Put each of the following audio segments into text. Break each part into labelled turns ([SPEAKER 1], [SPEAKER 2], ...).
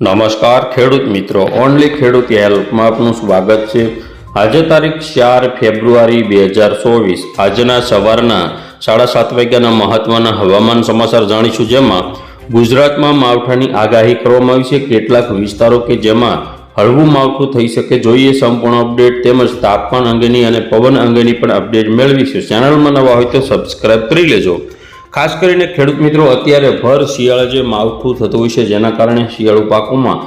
[SPEAKER 1] નમસ્કાર ખેડૂત મિત્રો, ઓનલી ખેડૂત હેલ્પમાં આપનું સ્વાગત છે. આજે તારીખ ચાર ફેબ્રુઆરી બે હજાર ચોવીસ. આજના સવારના સાડા સાત વાગ્યાના મહત્વના હવામાન સમાચાર જાણીશું જેમાં ગુજરાતમાં માવઠાની આગાહી કરવામાં આવી છે. કેટલાક વિસ્તારો કે જેમાં હળવું માવઠું થઈ શકે જોઈએ. સંપૂર્ણ અપડેટ તેમજ તાપમાન અંગેની અને પવન અંગેની પણ અપડેટ મેળવીશું. ચેનલમાં નવા હોય તો સબસ્ક્રાઇબ કરી લેજો. ખાસ કરીને ખેડૂત મિત્રો, અત્યારે ભર શિયાળે જે માવઠું થતું હોય છે, જેના કારણે શિયાળુ પાકોમાં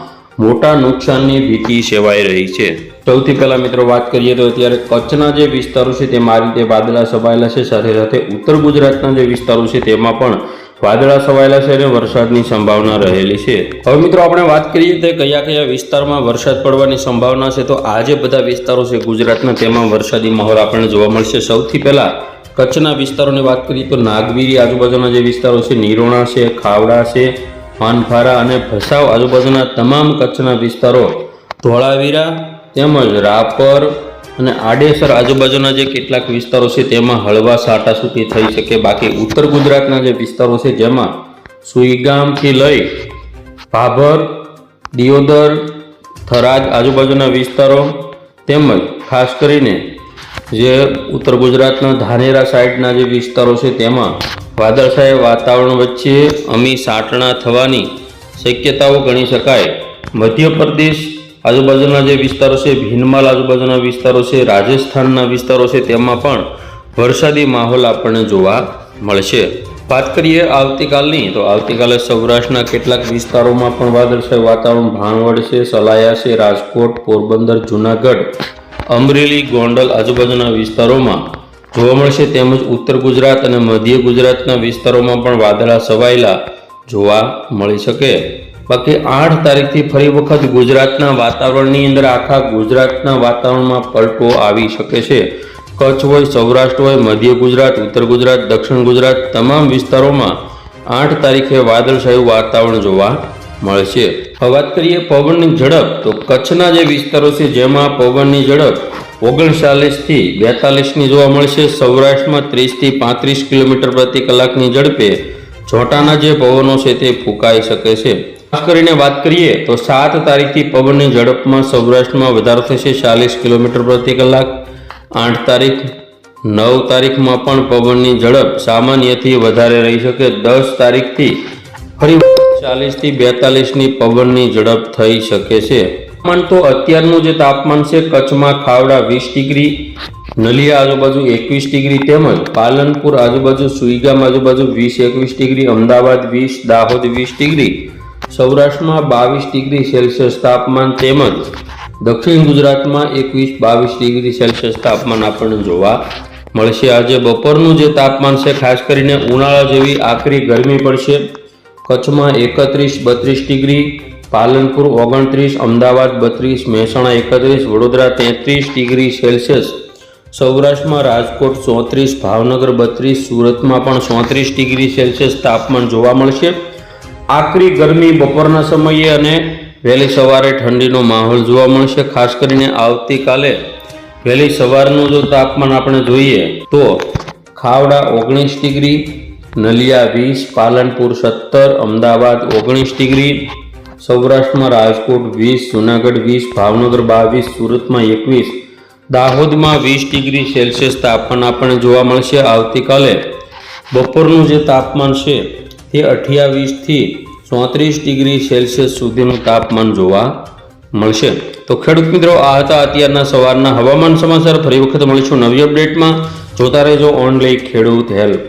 [SPEAKER 1] મોટા નુકસાનની ભીતિ સેવાઈ રહી છે. સૌથી પહેલાં મિત્રો વાત કરીએ તો અત્યારે કચ્છના જે વિસ્તારો છે, તેમાં આ રીતે વાદળા છવાયેલા છે. સાથે સાથે ઉત્તર ગુજરાતના જે વિસ્તારો છે, તેમાં પણ વાદળા છવાયેલા છે અને વરસાદની સંભાવના રહેલી છે. હવે મિત્રો આપણે વાત કરીએ તો કયા કયા વિસ્તારમાં વરસાદ પડવાની સંભાવના છે, તો આ જે બધા વિસ્તારો છે ગુજરાતના, તેમાં વરસાદી માહોલ આપણને જોવા મળશે. સૌથી પહેલા કચ્છના વિસ્તારોની વાત કરીએ તો નાગવીરી આજુબાજુના જે વિસ્તારો છે, નિરોણા છે, ખાવડા છે, માનફારા અને ભસાવ આજુબાજુના તમામ કચ્છના વિસ્તારો ધોળાવીરા તેમજ રાપર અને આડેસર આજુબાજુના જે કેટલાક વિસ્તારો છે, તેમાં હળવા સાટાસૂટી થઈ શકે. બાકી ઉત્તર ગુજરાતના જે વિસ્તારો છે, જેમાં સુઈગામથી લઈ ભાભર, દિયોદર, થરાદ આજુબાજુના વિસ્તારો તેમજ ખાસ કરીને જે ઉત્તર ગુજરાતના ધાનેરા સાઈડના જે વિસ્તારો છે તેમાં વાદળછાયા વાતાવરણ વચ્ચે અમી સાટણા થવાની શક્યતાઓ ગણી શકાય. મધ્યપ્રદેશ આજુબાજુના જે વિસ્તારો છે, ભીનમાલ આજુબાજુના વિસ્તારો છે, રાજસ્થાનના વિસ્તારો છે, તેમાં પણ વરસાદી માહોલ આપણને જોવા મળશે. વાત કરીએ આવતીકાલની, તો આવતીકાલે સૌરાષ્ટ્રના કેટલાક વિસ્તારોમાં પણ વાદળછાયું વાતાવરણ ભાણવડ છે, સલાયા છે, રાજકોટ, પોરબંદર, જુનાગઢ અમરેલી, ગોંડલ આજુબાજુના વિસ્તારોમાં જોવા મળશે તેમજ ઉત્તર ગુજરાત અને મધ્ય ગુજરાતના વિસ્તારોમાં પણ વાદળા છવાયેલા જોવા મળી શકે. બાકી આઠ તારીખથી ફરી વખત ગુજરાતના વાતાવરણની અંદર આખા ગુજરાતના વાતાવરણમાં પલટો આવી શકે છે. કચ્છ હોય, સૌરાષ્ટ્ર હોય, મધ્ય ગુજરાત, ઉત્તર ગુજરાત, દક્ષિણ ગુજરાત, તમામ વિસ્તારોમાં આઠ તારીખે વાદળછાયું વાતાવરણ જોવા મળશે હવે વાત કરીએ પવનની ઝડપ. તો કચ્છના જે વિસ્તારો છે, જેમાં પવનની ઝડપ ઓગણચાલીસથી બેતાલીસની જોવા મળશે. સૌરાષ્ટ્રમાં ત્રીસથી પાંત્રીસ કિલોમીટર પ્રતિ કલાકની ઝડપે છોટાના જે પવનો છે, તે ફૂંકાઈ શકે છે. ખાસ કરીને વાત કરીએ તો સાત તારીખથી પવનની ઝડપમાં સૌરાષ્ટ્રમાં વધારો થશે ચાલીસ કિલોમીટર પ્રતિ કલાક. આઠ તારીખ, નવ તારીખમાં પણ પવનની ઝડપ સામાન્યથી વધારે રહી શકે. દસ તારીખથી ફરી ચાલીસથી બેતાલીસની પવનની ઝડપ થઈ શકે છે. તાપમાન તો અત્યારનું જે તાપમાન છે, કચ્છમાં ખાવડા વીસ ડિગ્રી, નલિયા આજુબાજુ એકવીસ ડિગ્રી તેમજ પાલનપુર આજુબાજુ, સુઈગામ આજુબાજુ વીસ એકવીસ ડિગ્રી, અમદાવાદ વીસ, દાહોદ વીસ ડિગ્રી, સૌરાષ્ટ્રમાં બાવીસ ડિગ્રી સેલ્સિયસ તાપમાન તેમજ દક્ષિણ ગુજરાતમાં એકવીસ બાવીસ ડિગ્રી સેલ્સિયસ તાપમાન આપણને જોવા મળશે. આજે બપોરનું જે તાપમાન છે, ખાસ કરીને ઉનાળા જેવી આકરી ગરમી પડશે. કચ્છમાં એકત્રીસ, બત્રીસ ડિગ્રી, પાલનપુર ઓગણત્રીસ, અમદાવાદ બત્રીસ, મહેસાણા એકત્રીસ, વડોદરા તેત્રીસ ડિગ્રી સેલ્સિયસ. સૌરાષ્ટ્રમાં રાજકોટ ચોત્રીસ, ભાવનગર બત્રીસ, સુરતમાં પણ ચોત્રીસ ડિગ્રી સેલ્સિયસ તાપમાન જોવા મળશે. આકરી ગરમી બપોરના સમયે અને વહેલી સવારે ઠંડીનો માહોલ જોવા મળશે, ખાસ કરીને આવતીકાલે. વહેલી સવારનું જો તાપમાન આપણે જોઈએ તો ખાવડા ઓગણીસ ડિગ્રી નલિયા વીસ, પાલનપુર સત્તર, અમદાવાદ ઓગણીસ ડિગ્રી, સૌરાષ્ટ્રમાં રાજકોટ વીસ, જુનાગઢ વીસ, ભાવનગર બાવીસ, સુરતમાં એકવીસ, દાહોદમાં વીસ ડિગ્રી સેલ્સિયસ તાપમાન આપણને જોવા મળશે આવતીકાલે. બપોરનું જે તાપમાન છે તે અઠ્યાવીસથી ચોત્રીસ ડિગ્રી સેલ્સિયસ સુધીનું તાપમાન જોવા મળશે. તો ખેડૂત મિત્રો, આ હતા અત્યારના સવારના હવામાન સમાચાર. ફરી વખત મળીશું નવી અપડેટમાં. જોતા રહેજો ઓનલાઈન ખેડૂત હેલ્પ.